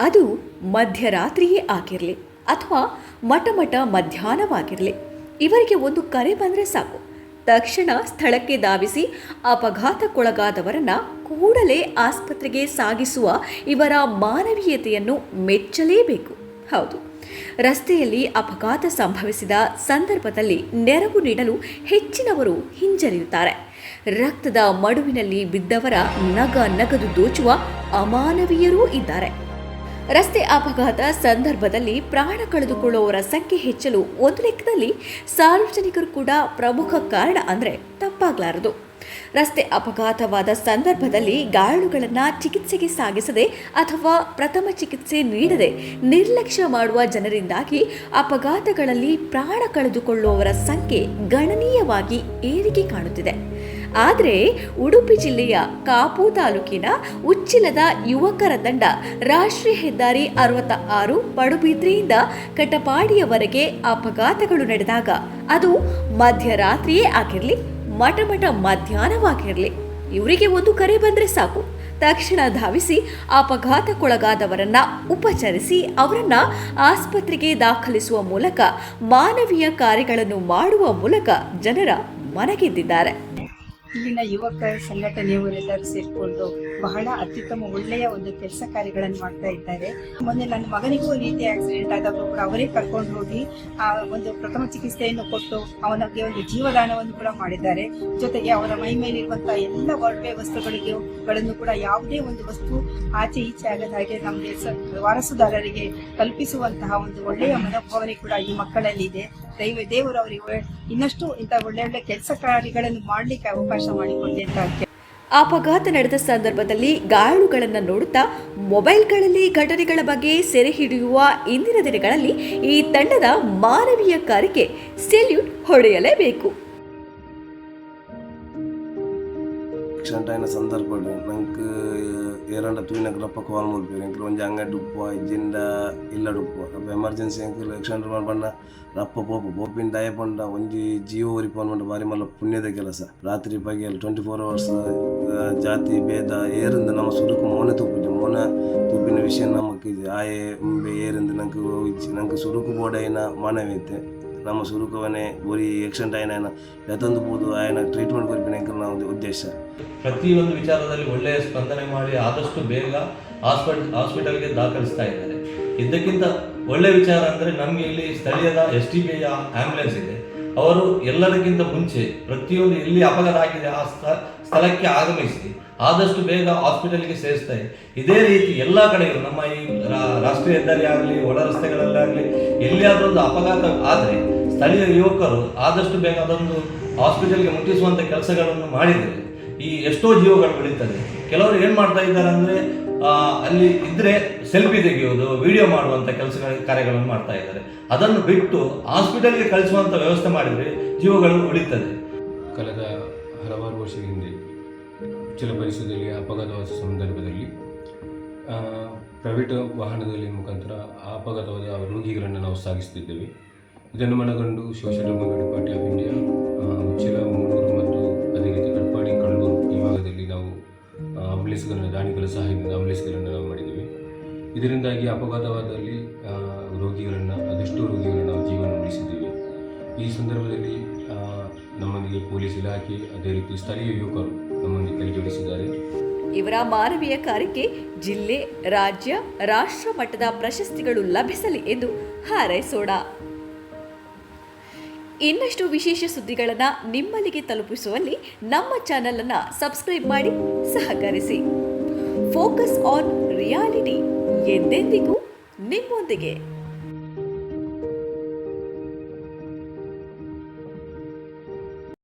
ಅದು ಮಧ್ಯರಾತ್ರಿಯೇ ಆಗಿರಲಿ ಅಥವಾ ಮಟಮಟ ಮಧ್ಯಾಹ್ನವಾಗಿರಲಿ. ಇವರಿಗೆ ಒಂದು ಕರೆ ಬಂದರೆ ಸಾಕು. ತಕ್ಷಣ ಸ್ಥಳಕ್ಕೆ ಧಾವಿಸಿ ಅಪಘಾತಕ್ಕೊಳಗಾದವರನ್ನು ಕೂಡಲೇ ಆಸ್ಪತ್ರೆಗೆ ಸಾಗಿಸುವ ಇವರ ಮಾನವೀಯತೆಯನ್ನು ಮೆಚ್ಚಲೇಬೇಕು. ಹೌದು. ರಸ್ತೆಯಲ್ಲಿ ಅಪಘಾತ ಸಂಭವಿಸಿದ ಸಂದರ್ಭದಲ್ಲಿ ನೆರವು ನೀಡಲು ಹೆಚ್ಚಿನವರು ಹಿಂಜರಿಯುತ್ತಾರೆ. ರಕ್ತದ ಮಡುವಿನಲ್ಲಿ ಬಿದ್ದವರ ನಗ ನಗದು ದೋಚುವ ಅಮಾನವೀಯರೂ ಇದ್ದಾರೆ. ರಸ್ತೆ ಅಪಘಾತ ಸಂದರ್ಭದಲ್ಲಿ ಪ್ರಾಣ ಕಳೆದುಕೊಳ್ಳುವವರ ಸಂಖ್ಯೆ ಹೆಚ್ಚಲು ಒಂದು ಲೆಕ್ಕದಲ್ಲಿ ಸಾರ್ವಜನಿಕರು ಕೂಡ ಪ್ರಮುಖ ಕಾರಣ ಅಂದರೆ ತಪ್ಪಾಗಲಾರದು. ರಸ್ತೆ ಅಪಘಾತವಾದ ಸಂದರ್ಭದಲ್ಲಿ ಗಾಯಾಳುಗಳನ್ನು ಚಿಕಿತ್ಸೆಗೆ ಸಾಗಿಸದೆ ಅಥವಾ ಪ್ರಥಮ ಚಿಕಿತ್ಸೆ ನೀಡದೆ ನಿರ್ಲಕ್ಷ್ಯ ಮಾಡುವ ಜನರಿಂದಾಗಿ ಅಪಘಾತಗಳಲ್ಲಿ ಪ್ರಾಣ ಕಳೆದುಕೊಳ್ಳುವವರ ಸಂಖ್ಯೆ ಗಣನೀಯವಾಗಿ ಏರಿಕೆ ಕಾಣುತ್ತಿದೆ. ಆದರೆ ಉಡುಪಿ ಜಿಲ್ಲೆಯ ಕಾಪು ತಾಲೂಕಿನ ಉಚ್ಚಿಲದ ಯುವಕರ ತಂಡ ರಾಷ್ಟ್ರೀಯ ಹೆದ್ದಾರಿ ಅರವತ್ತ ಆರು ಪಡುಬಿದ್ರಿಯಿಂದ ಕಟಪಾಡಿಯವರೆಗೆ ಅಪಘಾತಗಳು ನಡೆದಾಗ ಅದು ಮಧ್ಯರಾತ್ರಿಯೇ ಆಗಿರಲಿ ಮಟಮಟ ಮಧ್ಯಾಹ್ನವಾಗಿರಲಿ, ಇವರಿಗೆ ಒಂದು ಕರೆ ಬಂದರೆ ಸಾಕು. ತಕ್ಷಣ ಧಾವಿಸಿ ಅಪಘಾತಕ್ಕೊಳಗಾದವರನ್ನ ಉಪಚರಿಸಿ ಅವರನ್ನ ಆಸ್ಪತ್ರೆಗೆ ದಾಖಲಿಸುವ ಮೂಲಕ ಮಾನವೀಯ ಕಾರ್ಯಗಳನ್ನು ಮಾಡುವ ಮೂಲಕ ಜನರ ಮನಗೆದ್ದಿದ್ದಾರೆ ಇಲ್ಲಿನ ಯುವಕ ಸಂಘಟನೆಯವರೆಲ್ಲರೂ ಸೇರಿಕೊಂಡು ಬಹಳ ಅತ್ಯುತ್ತಮ, ಒಳ್ಳೆಯ ಒಂದು ಕೆಲಸ ಕಾರ್ಯಗಳನ್ನು ಮಾಡ್ತಾ ಇದ್ದಾರೆ. ಮೊನ್ನೆ ನನ್ನ ಮಗನಿಗೂ ರೀತಿ ಆಕ್ಸಿಡೆಂಟ್ ಆದಾಗ ಕೂಡ ಅವರೇ ಕರ್ಕೊಂಡು ಹೋಗಿ, ಆ ಒಂದು ಪ್ರಥಮ ಚಿಕಿತ್ಸೆಯನ್ನು ಕೊಟ್ಟು ಅವನಿಗೆ ಒಂದು ಜೀವದಾನವನ್ನು ಕೂಡ ಮಾಡಿದ್ದಾರೆ. ಜೊತೆಗೆ ಅವರ ಮೈ ಮೇಲಿರುವಂತಹ ಎಲ್ಲ ಒಳ್ಳೆಯ ವಸ್ತುಗಳಿಗೆ, ಗಳನ್ನು ಕೂಡ ಯಾವುದೇ ಒಂದು ವಸ್ತು ಆಚೆ ಈಚೆ ಆಗದ ಹಾಗೆ ನಮಗೆ ವಾರಸುದಾರರಿಗೆ ಕಲ್ಪಿಸುವಂತಹ ಒಂದು ಒಳ್ಳೆಯ ಮನೋಭಾವನೆ ಕೂಡ ಈ ಮಕ್ಕಳಲ್ಲಿ ಇದೆ ದೈವ, ದೇವರು ಅವರಿಗೆ ಇನ್ನಷ್ಟು ಇಂಥ ಒಳ್ಳೆ ಒಳ್ಳೆ ಕೆಲಸ ಕಾರ್ಯಗಳನ್ನು ಮಾಡ್ಲಿಕ್ಕೆ ಅವಕಾಶ ಮಾಡಿಕೊಡಿ ಅಂತ ಕೇಳ್ತೀನಿ. ಅಪಘಾತ ನಡೆದ ಸಂದರ್ಭದಲ್ಲಿ ಗಾಯಾಳುಗಳನ್ನು ನೋಡುತ್ತಾ ಮೊಬೈಲ್ಗಳಲ್ಲಿ ಘಟನೆಗಳ ಬಗ್ಗೆ ಸೆರೆ ಹಿಡಿಯುವ ಇಂದಿನ ದಿನಗಳಲ್ಲಿ ಈ ತಂಡದ ಮಾನವೀಯ ಕಾರ್ಯಕ್ಕೆ ಸೆಲ್ಯೂಟ್ ಹೊಡೆಯಲೇಬೇಕು. ಆಕ್ಸಿಡೆಂಟ್ ಆಯ್ನ ಸಂದರ್ಭಡ್ ನಂಕ್ ಏರಂಡ ತೂಯಿನಕ್ ರಪ್ಪ ಕಾಲ್ ಮಲ್ಪೇರು ಎಂಕ್ಲು ಒಂಜಿ ಅಂಗಡಿ ಉಪ್ಪು ಇಜ್ಜಿಂಡ ಇಲ್ಲಡ್ ಉಪ್ಪು ಅಪ್ಪ ಎಮರ್ಜೆನ್ಸಿ ಎಂಕ್ಲು ಆಕ್ಸಿಡೆಂಟ್ ಮಾಡ್ಬಂಡ ರಪ್ಪ ಪೋಪು ಪೋಪಿನ ದಯ ಪಂಡ ಒಂಜಿ ಜೀವ ಒರಿಪೋನ್ ಬಂಡ ಬಾರಿ ಮಲ್ಲ ಪುಣ್ಯದ ಕೆಲಸ ರಾತ್ರಿ ಪಗೆಲ್ ಟ್ವೆಂಟಿ ಫೋರ್ ಅವರ್ಸ್ ಜಾತಿ ಭೇದ ಏರಿಂದ ನಮ್ಮ ಸುರುಕು ಮೋನೆ ತೂಪುಜಿ ಮೋನ ತೂಪಿನ ವಿಷಯ ನಮಕ್ ಆಯೆ ಉಂಬೆ ಏರಿಂದ ನಂಗೆ ಇಜ್ಜಿ ನಂಗೆ ಸುರುಕು ಬೋಡೈನ ಮಾನವೀಯತೆ ನಮ್ಮ ಸುರುಕವನೆ ಬೋರಿ ಆಕ್ಸಿಡೆಂಟ್ ಆಯ್ನ ಬೆತ್ತಂದು ಬೋದು ಆಯ್ನ ಟ್ರೀಟ್ಮೆಂಟ್ ಕೊಡ್ಬೇಕು ಎಂಕಲ್ ನಾವು ಉದ್ದೇಶ. ಪ್ರತಿಯೊಂದು ವಿಚಾರದಲ್ಲಿ ಒಳ್ಳೆಯ ಸ್ಪಂದನೆ ಮಾಡಿ ಆದಷ್ಟು ಬೇಗ ಹಾಸ್ಪಿಟಲ್ ಹಾಸ್ಪಿಟಲ್ಗೆ ದಾಖಲಿಸ್ತಾ ಇದ್ದಾರೆ. ಇದಕ್ಕಿಂತ ಒಳ್ಳೆ ವಿಚಾರ ಅಂದರೆ ನಮಗೆ ಇಲ್ಲಿ ಸ್ಥಳೀಯದ ಎಸ್ ಟಿ ಬಿಯ ಆ್ಯಂಬುಲೆನ್ಸ್ ಇದೆ. ಅವರು ಎಲ್ಲದಕ್ಕಿಂತ ಮುಂಚೆ ಪ್ರತಿಯೊಂದು ಎಲ್ಲಿ ಅಪಘಾತ ಆಗಿದೆ ಆ ಸ್ಥ- ಸ್ಥಳಕ್ಕೆ ಆಗಮಿಸಿ ಆದಷ್ಟು ಬೇಗ ಹಾಸ್ಪಿಟಲ್ಗೆ ಸೇರಿಸ್ತಾರೆ ಇದೇ ರೀತಿ ಎಲ್ಲ ಕಡೆಯೂ ನಮ್ಮ ರಾಷ್ಟ್ರೀಯ ಹೆದ್ದಾರಿ ಆಗಲಿ ಒಳ ರಸ್ತೆಗಳಲ್ಲಾಗಲಿ, ಎಲ್ಲಿಯಾದರೂ ಒಂದು ಅಪಘಾತ ಆದರೆ ಸ್ಥಳೀಯ ಯುವಕರು ಆದಷ್ಟು ಬೇಗ ಅದೊಂದು ಹಾಸ್ಪಿಟಲ್ಗೆ ಮುಟ್ಟಿಸುವಂಥ ಕೆಲಸಗಳನ್ನು ಮಾಡಿದರೆ ಈ ಎಷ್ಟೋ ಜೀವಗಳು ಬೆಳೀತದೆ. ಕೆಲವರು ಏನು ಮಾಡ್ತಾ ಇದ್ದಾರೆ ಅಂದರೆ ಅಲ್ಲಿ ಇದ್ರೆ ಸೆಲ್ಫಿ ತೆಗೆಯೋದು ವಿಡಿಯೋ ಮಾಡುವಂಥ ಕೆಲಸ ಕಾರ್ಯಗಳನ್ನು ಮಾಡ್ತಾ ಇದ್ದಾರೆ. ಅದನ್ನು ಬಿಟ್ಟು ಹಾಸ್ಪಿಟಲ್ಗೆ ಕಳಿಸುವಂಥ ವ್ಯವಸ್ಥೆ ಮಾಡಿದರೆ ಜೀವಗಳು ಉಳಿತದೆ. ಕಳೆದ ಹಲವಾರು ವರ್ಷದ ಹಿಂದೆ ಉಚ್ಚಲ ಪರಿಸರದಲ್ಲಿ ಅಪಘಾತವಾದ ಸಂದರ್ಭದಲ್ಲಿ ಪ್ರೈವೇಟ್ ವಾಹನದಲ್ಲಿ ಮುಖಾಂತರ ಅಪಘಾತವಾದ ರೋಗಿಗಳನ್ನು ನಾವು ಸಾಗಿಸುತ್ತಿದ್ದೇವೆ ಇದನ್ನು ಮನಗಂಡು social party of India Uchila Mooduru ಮತ್ತು ಅದೇ ರೀತಿ ಕಟ್ಪಾಡಿ ಕಳ್ಳೂರು ಈ ಭಾಗದಲ್ಲಿ ನಾವು ಆಂಬುಲೆನ್ಸ್ಗಳನ್ನು ದಾನಿಗಳ ಸಹಾಯದಿಂದ ಆಂಬುಲೆನ್ಸ್ಗಳನ್ನು ನಾವು ಮಾಡಿದ್ದೇವೆ. ಇದರಿಂದಾಗಿ ಅಪಘಾತವಾದಲ್ಲಿ ರೋಗಿಗಳನ್ನು, ಅದೆಷ್ಟೋ ರೋಗಿಗಳನ್ನು ನಾವು ಜೀವನ ಉಳಿಸಿದ್ದೇವೆ. ಈ ಸಂದರ್ಭದಲ್ಲಿ ನಮ್ಮೊಂದಿಗೆ ಪೊಲೀಸ್ ಇಲಾಖೆ, ಅದೇ ರೀತಿ ಸ್ಥಳೀಯ ಯುವಕರು ನಮ್ಮೊಂದಿಗೆ ಕೈ ಜೋಡಿಸಿದ್ದಾರೆ ಇವರ ಮಾನವೀಯ ಕಾರ್ಯಕ್ಕೆ ಜಿಲ್ಲೆ, ರಾಜ್ಯ, ರಾಷ್ಟ್ರ ಮಟ್ಟದ ಪ್ರಶಸ್ತಿಗಳು ಲಭಿಸಲಿ ಎಂದು ಹಾರೈಸೋಣ. ಇನ್ನಷ್ಟು ವಿಶೇಷ ಸುದ್ದಿಗಳನ್ನು ನಿಮ್ಮಲ್ಲಿಗೆ ತಲುಪಿಸುವಲ್ಲಿ ನಮ್ಮ ಚಾನೆಲ್ ಅನ್ನು ಸಬ್ಸ್ಕ್ರೈಬ್ ಮಾಡಿ ಸಹಕರಿಸಿ. ಫೋಕಸ್ ಆನ್ ರಿಯಾಲಿಟಿ ಎಂದೆಂದಿಗೂ ನಿಮ್ಮೊಂದಿಗೆ.